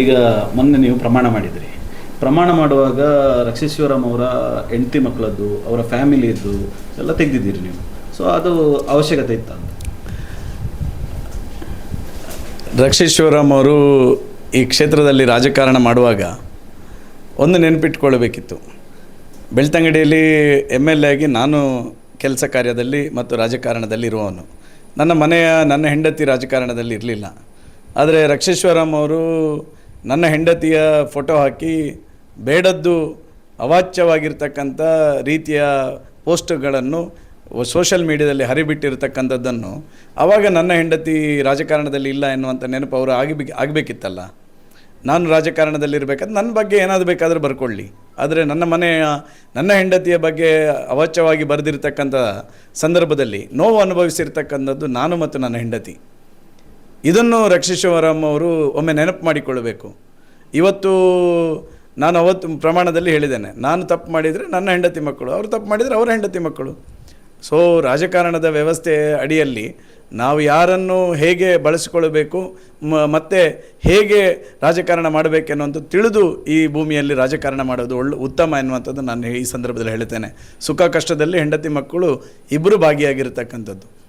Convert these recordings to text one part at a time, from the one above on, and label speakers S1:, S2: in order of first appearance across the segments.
S1: ಈಗ ಮೊನ್ನೆ ನೀವು ಪ್ರಮಾಣ ಮಾಡಿದ್ರಿ. ಪ್ರಮಾಣ ಮಾಡುವಾಗ ರಕ್ಷೇಶ್ವರಂ ಅವರ ಹೆಂಡತಿ ಮಕ್ಕಳದ್ದು, ಅವರ ಫ್ಯಾಮಿಲಿಯದ್ದು ಎಲ್ಲ ತೆಗೆದಿದ್ದೀರಿ ನೀವು. ಸೊ ಅದು ಅವಶ್ಯಕತೆ ಇತ್ತ?
S2: ರಕ್ಷೇಶ್ವರಂ ಅವರು ಈ ಕ್ಷೇತ್ರದಲ್ಲಿ ರಾಜಕಾರಣ ಮಾಡುವಾಗ ಒಂದು ನೆನಪಿಟ್ಕೊಳ್ಬೇಕಿತ್ತು. ಬೆಳ್ತಂಗಡಿಯಲ್ಲಿ ಎಂ ಎಲ್ ಎ ಆಗಿ ನಾನು ಕೆಲಸ ಕಾರ್ಯದಲ್ಲಿ ಮತ್ತು ರಾಜಕಾರಣದಲ್ಲಿ ಇರುವವನು. ನನ್ನ ಮನೆಯ, ನನ್ನ ಹೆಂಡತಿ ರಾಜಕಾರಣದಲ್ಲಿ ಇರಲಿಲ್ಲ. ಆದರೆ ರಕ್ಷೇಶ್ವರಂ ಅವರು ನನ್ನ ಹೆಂಡತಿಯ ಫೋಟೋ ಹಾಕಿ ಬೇಡದ್ದು ಅವಾಚ್ಯವಾಗಿರ್ತಕ್ಕಂಥ ರೀತಿಯ ಪೋಸ್ಟ್ಗಳನ್ನು ಸೋಷಲ್ ಮೀಡಿಯಾದಲ್ಲಿ ಹರಿಬಿಟ್ಟಿರ್ತಕ್ಕಂಥದ್ದನ್ನು ಆವಾಗ ನನ್ನ ಹೆಂಡತಿ ರಾಜಕಾರಣದಲ್ಲಿ ಇಲ್ಲ ಎನ್ನುವಂಥ ನೆನಪು ಅವರು ಆಗಿಬಿ ಆಗಬೇಕಿತ್ತಲ್ಲ. ನಾನು ರಾಜಕಾರಣದಲ್ಲಿರಬೇಕಾದ್ರೆ ನನ್ನ ಬಗ್ಗೆ ಏನಾದರೂ ಬೇಕಾದರೂ ಬರ್ಕೊಳ್ಳಿ. ಆದರೆ ನನ್ನ ಮನೆಯ ನನ್ನ ಹೆಂಡತಿಯ ಬಗ್ಗೆ ಅವಾಚ್ಯವಾಗಿ ಬರೆದಿರತಕ್ಕಂಥ ಸಂದರ್ಭದಲ್ಲಿ ನೋವು ಅನುಭವಿಸಿರ್ತಕ್ಕಂಥದ್ದು ನಾನು ಮತ್ತು ನನ್ನ ಹೆಂಡತಿ. ಇದನ್ನು ರಕ್ಷೇಶ್ವರಂ ಅವರು ಒಮ್ಮೆ ನೆನಪು ಮಾಡಿಕೊಳ್ಳಬೇಕು. ಇವತ್ತು ನಾನು ಅವತ್ತು ಪ್ರಮಾಣದಲ್ಲಿ ಹೇಳಿದ್ದೇನೆ. ನಾನು ತಪ್ಪು ಮಾಡಿದರೆ ನನ್ನ ಹೆಂಡತಿ ಮಕ್ಕಳು, ಅವರು ತಪ್ಪು ಮಾಡಿದರೆ ಅವರ ಹೆಂಡತಿ ಮಕ್ಕಳು. ಸೊ ರಾಜಕಾರಣದ ವ್ಯವಸ್ಥೆ ಅಡಿಯಲ್ಲಿ ನಾವು ಯಾರನ್ನು ಹೇಗೆ ಬಳಸಿಕೊಳ್ಳಬೇಕು ಮತ್ತೆ ಹೇಗೆ ರಾಜಕಾರಣ ಮಾಡಬೇಕೆನ್ನುವಂಥದ್ದು ತಿಳಿದು ಈ ಭೂಮಿಯಲ್ಲಿ ರಾಜಕಾರಣ ಮಾಡೋದು ಒಳ್ಳೆ ಉತ್ತಮ ಎನ್ನುವಂಥದ್ದು ನಾನು ಈ ಸಂದರ್ಭದಲ್ಲಿ ಹೇಳ್ತೇನೆ. ಸುಖ, ಕಷ್ಟದಲ್ಲಿ ಹೆಂಡತಿ ಮಕ್ಕಳು ಇಬ್ಬರು ಭಾಗಿಯಾಗಿರ್ತಕ್ಕಂಥದ್ದು.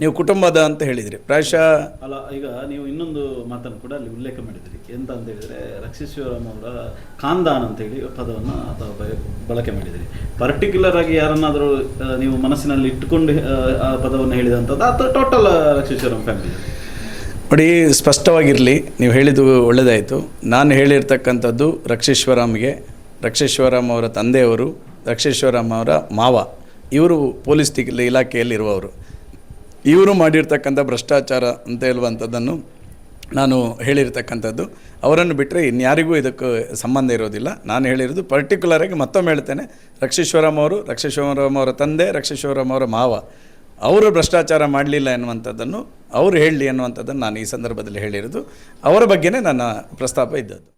S2: ನೀವು ಕುಟುಂಬದ ಅಂತ ಹೇಳಿದ್ರಿ. ಪ್ರಾಯಶಃ
S1: ಅಲ್ಲ ಈಗ ನೀವು ಇನ್ನೊಂದು ಮಾತನ್ನು ಕೂಡ ಅಲ್ಲಿ ಉಲ್ಲೇಖ ಮಾಡಿದ್ರಿ. ಎಂತ ಅಂತ ಹೇಳಿದರೆ ರಕ್ಷೇಶ್ವರಂ ಅವರ ಖಾನ್ದಾನ್ ಅಂತೇಳಿ ಪದವನ್ನು ಅಥವಾ ಬಳಕೆ ಮಾಡಿದಿರಿ. ಪರ್ಟಿಕ್ಯುಲರ್ ಆಗಿ ಯಾರನ್ನಾದರೂ ನೀವು ಮನಸ್ಸಿನಲ್ಲಿ ಇಟ್ಟುಕೊಂಡು ಆ, ಪದವನ್ನು ಹೇಳಿದಂಥದ್ದು ಅಥವಾ ಟೋಟಲ್ ರಕ್ಷೇಶ್ವರಂ ಫ್ಯಾಮಿಲಿ
S2: ನೋಡಿ ಸ್ಪಷ್ಟವಾಗಿರಲಿ ನೀವು ಹೇಳಿದ್ದು ಒಳ್ಳೆಯದಾಯಿತು ನಾನು ಹೇಳಿರ್ತಕ್ಕಂಥದ್ದು ರಕ್ಷೇಶ್ವರಾಮ್ಗೆ ರಕ್ಷೇಶ್ವರಾಮ್ ಅವರ ತಂದೆಯವರು ರಕ್ಷೇಶ್ವರಾಮ್ ಅವರ ಮಾವ. ಇವರು ಪೊಲೀಸ್ ಇಲಾಖೆಯಲ್ಲಿರುವವರು. ಇವರು ಮಾಡಿರ್ತಕ್ಕಂಥ ಭ್ರಷ್ಟಾಚಾರ ಅಂತ ಹೇಳುವಂಥದ್ದನ್ನು ನಾನು ಹೇಳಿರ್ತಕ್ಕಂಥದ್ದು. ಅವರನ್ನು ಬಿಟ್ಟರೆ ಇನ್ಯಾರಿಗೂ ಇದಕ್ಕೆ ಸಂಬಂಧ ಇರೋದಿಲ್ಲ. ನಾನು ಹೇಳಿರೋದು ಪರ್ಟಿಕ್ಯುಲರಾಗಿ ಮತ್ತೊಮ್ಮೆ ಹೇಳ್ತೇನೆ. ರಕ್ಷೇಶ್ವರಮ್ ಅವರು, ರಕ್ಷೇಶ್ವರಂ ಅವರ ತಂದೆ, ರಕ್ಷೇಶ್ವರಂ ಅವರ ಮಾವ, ಅವರು ಭ್ರಷ್ಟಾಚಾರ ಮಾಡಲಿಲ್ಲ ಎನ್ನುವಂಥದ್ದನ್ನು ಅವರು ಹೇಳಲಿ ಅನ್ನುವಂಥದ್ದನ್ನು ನಾನು ಈ ಸಂದರ್ಭದಲ್ಲಿ ಹೇಳಿರೋದು. ಅವರ ಬಗ್ಗೆನೇ ನನ್ನ ಪ್ರಸ್ತಾಪ ಇದ್ದದ್ದು.